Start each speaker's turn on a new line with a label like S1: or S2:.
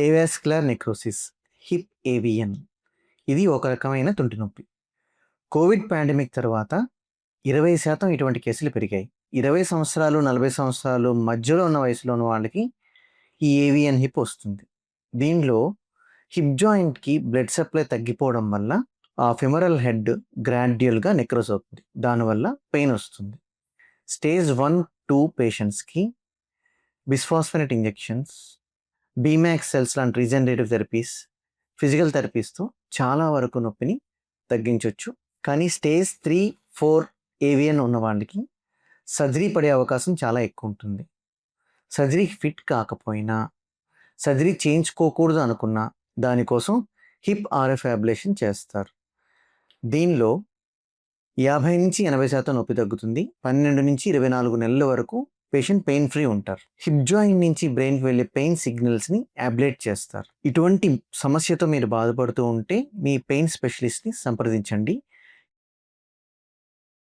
S1: Avascular necrosis? Hip avian. ఇది ఒక రకమైన తుంటి నొప్పి. కోవిడ్ పాండమిక్ తర్వాత ఇరవై శాతం ఇటువంటి కేసులు పెరిగాయి. ఇరవై సంవత్సరాలు నలభై సంవత్సరాలు మధ్యలో ఉన్న వయసులో ఉన్న వాళ్ళకి ఈ ఏవియన్ హిప్ వస్తుంది. దీనిలో హిప్ జాయింట్కి బ్లడ్ సప్లై తగ్గిపోవడం వల్ల ఆ ఫిమరల్ హెడ్ గ్రాడ్యువల్గా నెక్రోస్ అవుతుంది. దానివల్ల పెయిన్ వస్తుంది. స్టేజ్ వన్ టూ పేషెంట్స్కి బిస్ఫాస్ఫెనెట్ ఇంజెక్షన్స్ బీమాక్స్ సెల్స్ లాంటి రీజనరేటివ్ థెరపీస్ ఫిజికల్ థెరపీస్తో చాలా వరకు నొప్పిని తగ్గించవచ్చు కానీ స్టేజ్ త్రీ ఫోర్ ఏవియన్ ఉన్న వాళ్ళకి సర్జరీ పడే అవకాశం చాలా ఎక్కువ ఉంటుంది. సర్జరీ ఫిట్ కాకపోయినా సర్జరీ చేయించుకోకూడదు అనుకున్నా దానికోసం హిప్ ఆర్ఎఫ్ యాబ్లేషన్ చేస్తారు. దీనిలో యాభై నుంచి ఎనభై శాతం నొప్పి తగ్గుతుంది. పన్నెండు నుంచి ఇరవై నాలుగు నెలల వరకు పేషెంట్ పెయిన్ ఫ్రీ ఉంటారు. హిప్ జాయింట్ నుంచి బ్రెయిన్కి వెళ్ళే పెయిన్ సిగ్నల్స్ని అబ్లేట్ చేస్తారు. ఇటువంటి సమస్యతో మీరు బాధపడుతూ ఉంటే మీ పెయిన్ స్పెషలిస్ట్ని సంప్రదించండి.